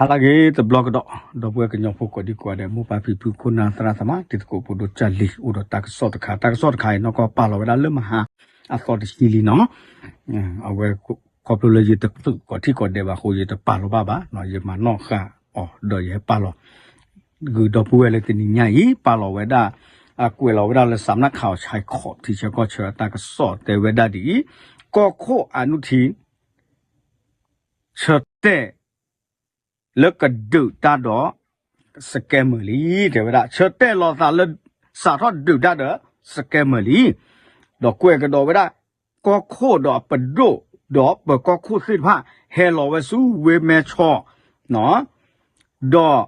ဟာလာကေတဘလော့ကတော့ဒဘွဲကညောဖို့ကိုဒီကွာတဲ့မူပါဖီဖူခုနာသရသမတိတကိုပို့တော့ချက်လီဥတော့တက်ဆော့တခါတက်ဆော့တခါနော်ကပါလောဝဒါလမဟာအသောတရှိလီနော်အဝဲကောပလိုဂျီတတုကိုတိကိုဒေဘာခိုရတပါလောပါပါနော်ယမနော်ခါအော်တော့ရပါလောဂူတော့ပွဲလေတင်ညာဤပါလောဝဒါအကွေလောဝဒါလစမနခေါချိုင်ခေါတီချကောချရတက်ဆော့တေဝဒါဒီကောခိုအနုတီချက်တဲ့ လကဒုတာတော့စကဲမလီတဲ့ဗဒါချတ်တဲ့လောသာလစာတော့ဒုတာတော့စကဲမလီတော့ကွဲကတော့ဗဒါကောခိုတော့ပဒိုတော့ဘကောခိုစစ်ဖာဟဲလောဝဆူဝေမဲချောနော်တော့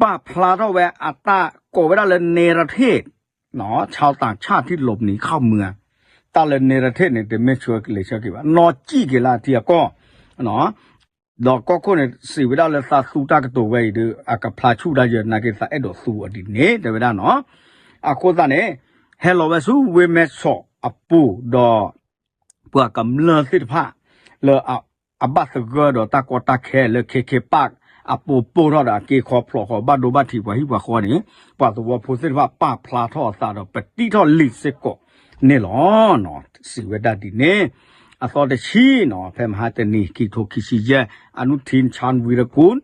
ပဖလာတော့ဝဲအတာကိုဗဒါလနေရသေးနော်ชาวต่างชาติที่หลบหนีเข้าเมืองตาเลเนรเทศเนี่ยเดเมชัวเลยเชื่อกี่ว่านอจี้กี่ลาเทียก็เนาะ တော့ကောခုနဲ့စီဝဒလက်သာစူတာကတော်ဝဲဒီအကဖလာချူဒါရနာကေစာအဲ့တော့စူအဒီနေတဝဒနော်အခုသားနဲ့ဟဲလိုဝဲဆူဝေမဲဆော့အပူတော့ပွာကမလစစ်ဖာလေအဘတ်ဂါတော့တကောတခဲလေခေခေပတ်အပူပူတော့တာကေခေါ်ဖလောခေါ်ဘတ်ဒိုဘတ်တီပွာဟိပွာခေါ်နေပတ်တော့ဖိုစစ်ဖာပဖလာထောစာတော့ပတိထောလစ်စစ်ကိုနေလောနော်စီဝဒဒီနေ အသောတချီနော်ဖဲမဟာတနီကီထိုခီစီရဲ့အနုထင်ချန်ဝီရကွန်း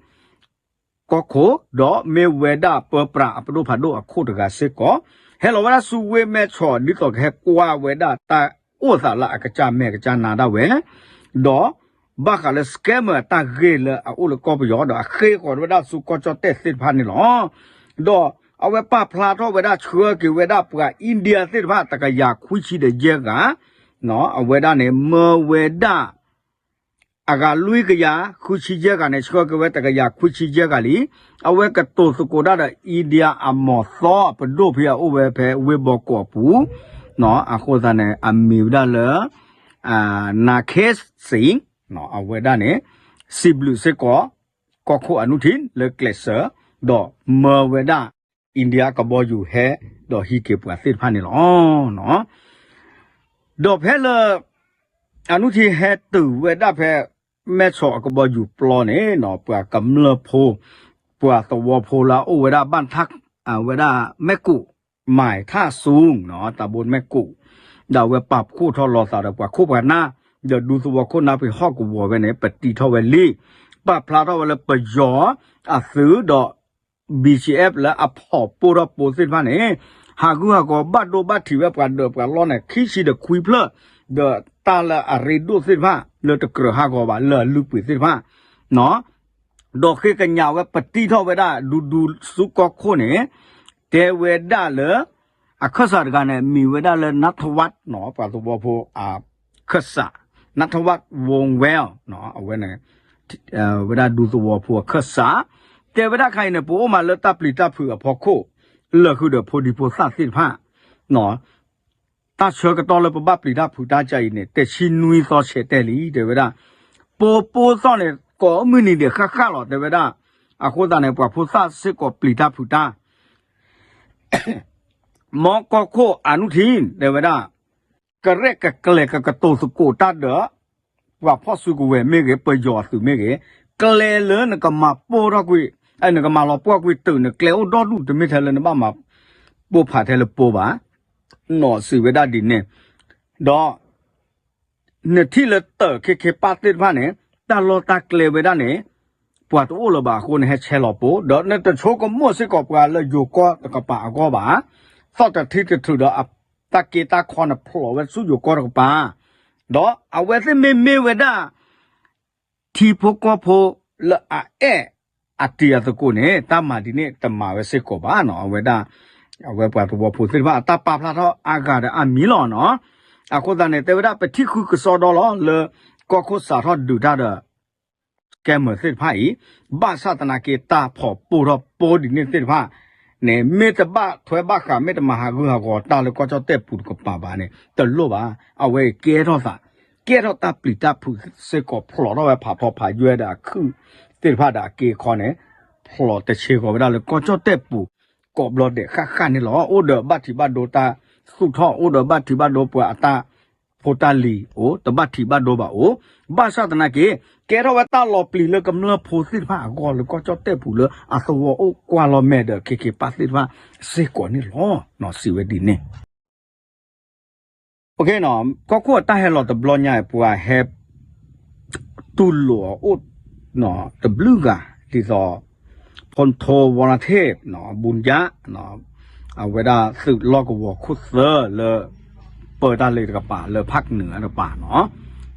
ကောခိုဒေါ်မေဝေဒပပရာအပဒိုဖာဒိုအခုတကစစ်ကောဟဲလိုဝရဆူဝေမဲချော်ဒီတော့ခဲကွာဝေဒတာဥသလာအကကြမဲကကြနာဒဝဲဒေါ်ဘာကလစကမတာဂေလအုလကောပယောဒအခေကောဝဒဆူကောချတဲ့စစ်ဖာနီလောဒေါ်အဝဲပဖလာတော့ဝဒချွေကေဝဒပကအိန္ဒိယစစ်ဖာတကယာခွိချီတဲ့ဂျေက နော်အဝဲဒနဲ့မဝဲဒအကလွိကရခုချီဂျက်ကနဲ့ချောကဝဲတကရခုချီဂျက်ကလီအဝဲကတိုစကိုဒတဲ့အိန္ဒိယအမောသောပဒုဖေအဝဲဖဲဝေဘောကောပူနော်အခုသနဲ့အမီဝဒလအာနာခေစစင်နော်အဝဲဒနဲ့စီဘလူစကောကောခုအနုထင်လေကလဆာဒေါ်မဝဲဒအိန္ဒိယကဘောယူဟဲဒေါ်ဟီကေပွာစစ်ဖာနေလောနော် ดอกแพ้เลยอนุทีแฮตื่เวด้าแพ้แม่สอก็บออยู่ปลอนี่หนอปลากำเลโพปลาตะวโพลาโอเวด้าบ้านทักอ่าเวด้าแม่กุหมายท่าสูงเนาะตาบนแม่กุดาวเวปรับคู่ทอรอสาวดาวกว่าคู่กันหน้าเดี๋ยวดูตัคนนาไปหอกกูวัวไปไหนปฏิทอเวลี่ป้าพลาทอเวลปะยออะซื้อดอกบีชีเอฟและอพอปูรปูสินพันนี้ เนี่ยขี้ชีเดคุยเพลเดตาละอะไรดูสิฟ้าเลตะเกรหาก็ว่าเลลุปิสิฟ้าเนาะดอกเคกันยาวเวปฏิทอเวดาดูดูสุกอโคเนี่ยเตเวดาเลအခဆတ်ကနေမီဝဒလနတ်ဝတ်နော်ပါတော့ဘောဖို့အာခဆာနတ်ဝတ်ဝုံဝဲနော်အဝဲနေဝဒဒူသောဖို့ခဆာတေဝဒခိုင်နေပိုမလတပ်လီတပ်ဖူဖို့ခိုလခုဒဖိုဒီပိုသစစ်ဖာနော်တချေကတော်လပပပလီတပ်ဖူတာကြိုင်နေတက်ချင်းနွီသောချက်တယ်လီတေဝဒပိုပိုသောနေကော 乐后的菩提菩萨信判，喏，大学个到了不把比他菩萨家呢，得去努力少些代理，对不对？波波上呢，搞没你的哈哈了，对不对？啊，或者呢，把菩萨是个比他菩萨，毛高科阿努听，对不对？个那个个那个个都是过大的，我怕是个外面个不要是没个，个来人那个嘛，波到贵。 အဲ့ငကမာလောပွားကွေတုန်ကလေအော်တော်လူတမိထဲလနမမပို့ဖာထဲလပို့ပါနော်စီဝဒဒီနေတော့နှစ်ထီလတခေခေပတ်တိမနဲ့တလောတကလေဝဒနဲ့ပွားတိုးလပါခုန်ဟဲချဲလောပို့တော့နဲ့တချိုးကမော့စစ်ကောပွားလယူကောတကပါကောပါသောတတိတထူတော့အတကေတာခွန်ဖလောဝဆူယူကောကပါတော့အဝဲစမေမေဝဒတီဖို့ကောဖို့လာအဲ အဲအတီယတကိုနေတမဒီနေတမဝဲစစ်ကိုပါနော်အဝဲဒါအဝဲပတ်ဘောဖိုစစ်ပါတပပလာတော့အာဂါဒအမီလောနော်အခုတနေတေဝဒပတိခုကစောတော့လောလေကောခုစာတော့ဒူတာဒကဲမစစ်ဖိုင်ဘာသတနာကေတာဖို့ပူတော့ပိုဒီနေစစ်ဖာနေမေတ္တဘထွဲဘခမေတ္တမဟာကုဟာကောတာလကောချတဲ့ပူကပါပါနေတလို့ပါအဝဲကဲတော့စာကဲတော့တပလီတဖူစေကောဖလောတော့ဖာဖောဖာရွဲတာခု တိဖာတာကေခေါနေဖလောတချေကောဗဒါလကောချတဲ့ပူကောဘလတဲ့ခခနေလောအိုဒဘတ်တီဘတ်ဒိုတာစုထောအိုဒဘတ်တီဘတ်ဒိုပွာအတာ ဖိုတာလီအိုတပတ်တီဘတ်တော့ပါအိုဘာသာတနာကေကဲတော့ဝတာလောပလီလကမလဖိုစစ်ဖာကောလကောချတဲ့ပူလအသောအိုကွာလောမဲဒကေကေပါစစ်ဖာစေကောနီလောနော်စီဝဒီနေโอเคနော်ကောကောတာဟဲလောတဘလညာပူအဟဲတူလောအို เนาะตบลึกอะที่สอพลโทวรเทพเนาะบุญยะเนาะเอาเวลาสืบลอกวัวคุดเซอร์เลอเปิดตาเลยกับป่าเลอพักเหนือกับป่าเนาะ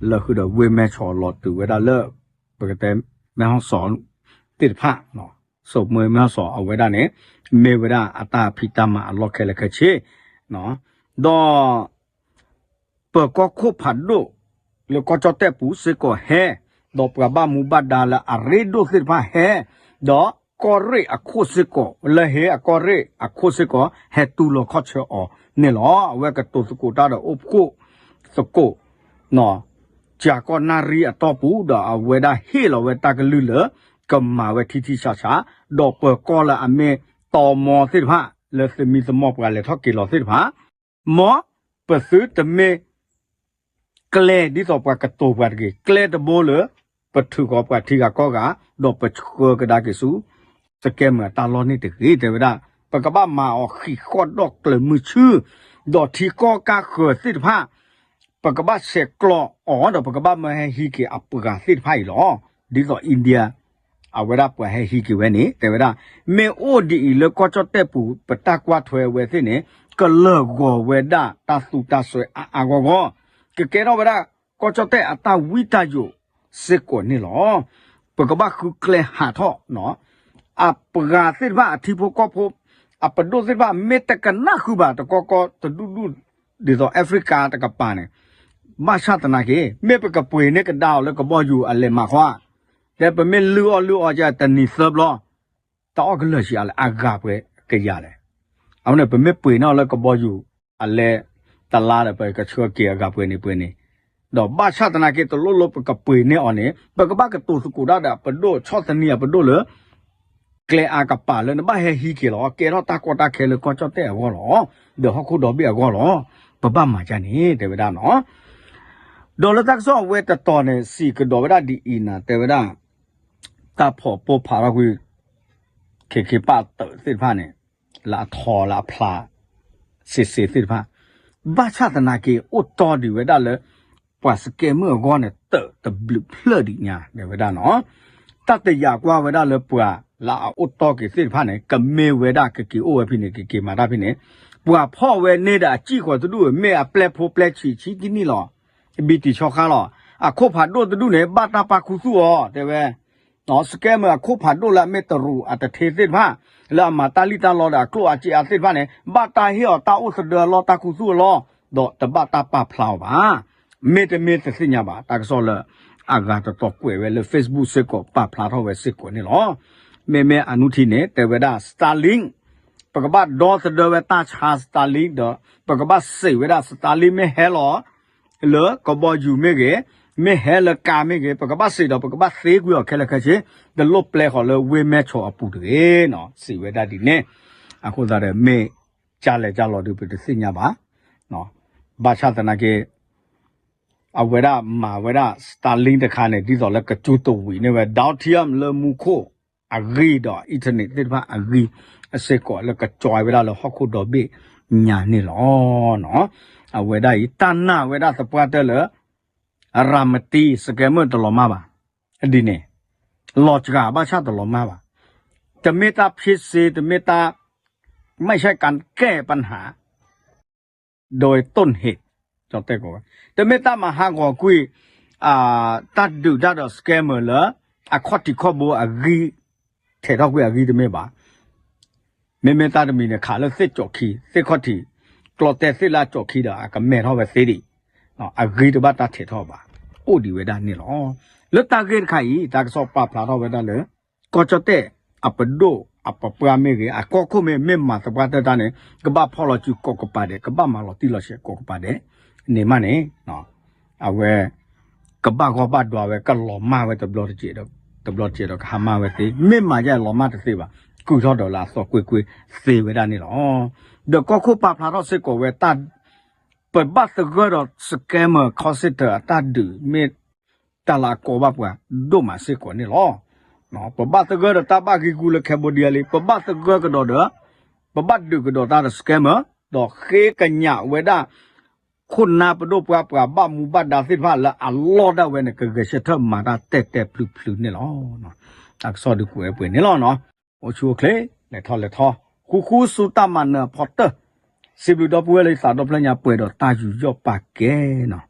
เลอคือเดอะเวแม่ชอลอดตือเวลาเลอเปิดแต่แม่ห้องสอนติดผ้าเนาะศพเมื่อแม่ห้องสอนเอาไวลาเนี้ยเมเวลาอัตาพิตามาลอกแคลแคเชเนาะดอเปิดก็ควบผัดดูแล้วก็จอดแต่ปูเสก็แห่ တော့ပဘမူဘဒါလာအရေဒိုစစ်ဖာဟဲတော့ကော်ရီအခုစစ်ကိုလဟေအကော်ရီအခုစစ်ကိုဟဲတူလခချေအောနေလောဝဲကတုစကိုတာတော့အုပ်ကိုစကိုနော်ဂျာကောနာရီအတော့ပူတော့အဝဲဒါဟေလောဝဲတာကလူလကမာဝဲတီတီရှာရှာတော့ပကောလာအမေတော်မောစစ်ဖာလစမီစမောပကလေထော့ကီလောစစ်ဖာမောပစုတမေကလေဒီတော့ပကတိုပါကေကလေတဘောလော ပထုကောပတိကကောကတော့ပထုကောကဒါကိစုစကဲမတာလောနေတကိတေဝဒပကပမာအခိခောဒေါကလမချူဒေါတိကောကခသစ်ဖာပကပစေကလောအောဒပကပမဟီကေအပကသစ်ဖိုင်လောဒီကအိန္ဒိယအဝရပဟဟီကေဝနေတေဝဒမေအိုဒီလကောချတဲ့ပူပတကွာထွယ်ဝဲသိနေကလကောဝဲဒတာစုတဆွဲအာကောကောကေကေနောဝရကောချတဲ့အတဝိတယို าปะให้ฮีเกเวนี่แต่เวลาเมโอดีเลก็จอเตปูปะตากว่าถวยเวสินี่ก็เลิกกเวดาตาสุตาสวยอาอากอกကကဲတော့ဗရာကောချတဲ့အတဝိတယုစစ်ကိုနေလောပကဘာခုကလေဟာတော့နော် a pga sirba thipo ko pho a pado sirba meta kana khuba to ko ko to du du de so africa ta ka pa ne ma sha ta na ke me pe ka pwe ne ka daw le ka bo yu a le ma khwa de pe me lu o lu o ja ta ni sub lo ta o ka le shi a le a ga pwe ke ya le a ne pe me pwe na le ka bo yu a le ta la de pe ka chua ke ga pwe ni pwe ni တော့ဘာချတနာကေတလို့လို့ပကပွေနေအောင်နေပကပကတူစကူဒါဒါပဒိုချောတနီယပဒိုလေကလေအာကပါလနဘဟဟီကေလောကေရောတာကောတာခဲလကောချတဲ့ဘောလောဒေဟခုဒဘီအကောလောပပမာချနေတေဝဒနော်ဒေါ်လာတက်ဆောဝဲတတော်နေစီကဒေါ်ဝဒဒီအီနာတေဝဒတာဖို့ပိုဖာရကွေခေခေပတ်စစ်ဖာနေလာထော်လာဖလာစစ်စစ်စစ်ဖာဘာချတနာကေအိုတော်ဒီဝဒလေ ပွာစကေမောကောနေတတဘလဖလဒီညာတေဝဒနော်တတရကွာဝဒလေပွာလာအတ်တော့ကိစစ်ဖာနေကမေဝဒကကီအိုဝဖိနေကကီမာတာဖိနေပွာဖော့ဝဲနေတာကြည့်ခေါ်သူတို့မေအပလက်ဖိုပလက်ချီချီကိနီလောဘီတီချောခါလောအခုဖာတို့သူတို့နေဘာတာပါခုစုဩတဲ့ပဲနော်စကဲမအခုဖာတို့လာမေတရူအတထေစစ်ဖာလာမတာလီတာလောဒါကလောအချီအစစ်ဖာနေဘာတာဟီအတာဥစဒလောတာခုစုလောတော့တဘတာပါဖလောက်ပါ မေတမေတစညာပါတာကစောလအာဂါတတော့ကွယ်ဝဲလေ Facebook စစ်ကိုပဖလာတော့ဝဲစစ်ကိုနေလောမေမေအနုထိနေတေဝဒစတာလင်းပကပတ်ဒေါ်သဒဝတာချာစတာလင်းဒပကပတ်စေဝဒစတာလင်းမေဟဲလောလောကဘောယူမေကေမေဟဲလကာမေကေပကပတ်စေတော့ပကပတ်သေးကွေခဲလခချေဒလုတ်ပလက်ခေါ်လဝေမဲချောအပူတေနော်စီဝဒဒီနေအခုသာတဲ့မေကြလဲကြလို့ဒီပတစညာပါနော်ဘာချတနာကေ အဝရမာဝရစတာလင်းတခါနဲ့ဒီတော့လက်ကကျူတူဝီနေဝဒေါတီယမ်လမူခိုအဂီတော့အင်တာနက်တစ်ပါအဂီအစကောလကကြွားဝရလဟခုတော့ဘေညာနေလောနော်အဝဒဤတဏဝဒသပွားတယ်လရာမတီစကမတလမပါအဒီနေလောချကဘာချတလမပါတမေတာဖြစ်စေတမေတာไม่ใช่การแก้ปัญหา โดยต้นเหตุ ကြောင့်တက်ကောတမေတမဟာကောကွေအာတတ်ဒုဒါတော့စကဲမလာအခေါတိခေါဘောအဂီထေတော့ကွေအဂီတမေပါမေမေတတမီနဲ့ခါလစစ်ကြော်ခီစစ်ခေါတိကလော်တဲစစ်လာကြော်ခီတာကမဲတော့ပဲသေးတယ်နော်အဂီတဘတာထေတော့ပါအိုဒီဝေဒာနေလောလတ်တာဂေခိုင်တာကစောပပလာတော့ဝေဒာလေကောချတဲ့အပဒိုအပပရမေကအကောခုမေမေမသပတ်တတနဲ့ကပဖော်လို့ကျကောကပါတယ်ကပမာလို့တိလို့ရှေကောကပါတယ် နေမနေနော်အဝဲကပကောပတ်တော်ပဲကလောမပဲတဘလော့ကြည့်တော့တဘလော့ကြည့်တော့ခါမပဲသိမိမကြလောမတသိပါကုသောဒေါ်လာစောကွေကွေစေဝဒနေလောဒကောခုပဖလာတော့စစ်ကိုဝဲတပဘတ်ကောတော့စကဲမခေါ်စစ်တာတဒူမေတလာကောဘပွားဒိုမစစ်ကိုနေလောနော်ပဘတ်ကောတော့တဘကီကူလခေဘိုဒီယလီပဘတ်ကောကတော့ပဘတ်ဒူကတော့တာစကဲမတော့ခေကညာဝဲဒါ คนนาปดูปลาปลาบ้ามูบ้าดาสิฟ้าละอัลลอฮ์ได้เว้นเกิดเกิดเธอมาตาเตะเตะพลุพลุเนี่ยล้อเนาะตักซอดูกูเอเปื่อนเนี่ยล้อเนาะโอชัวเคลเลยทอเลยทอคูคูสุตามันเนอพอตเตอร์สิบลูดอปเวเลยสาดอปลัญญาเปื่อดอตาอยู่ยอปากแกเนาะ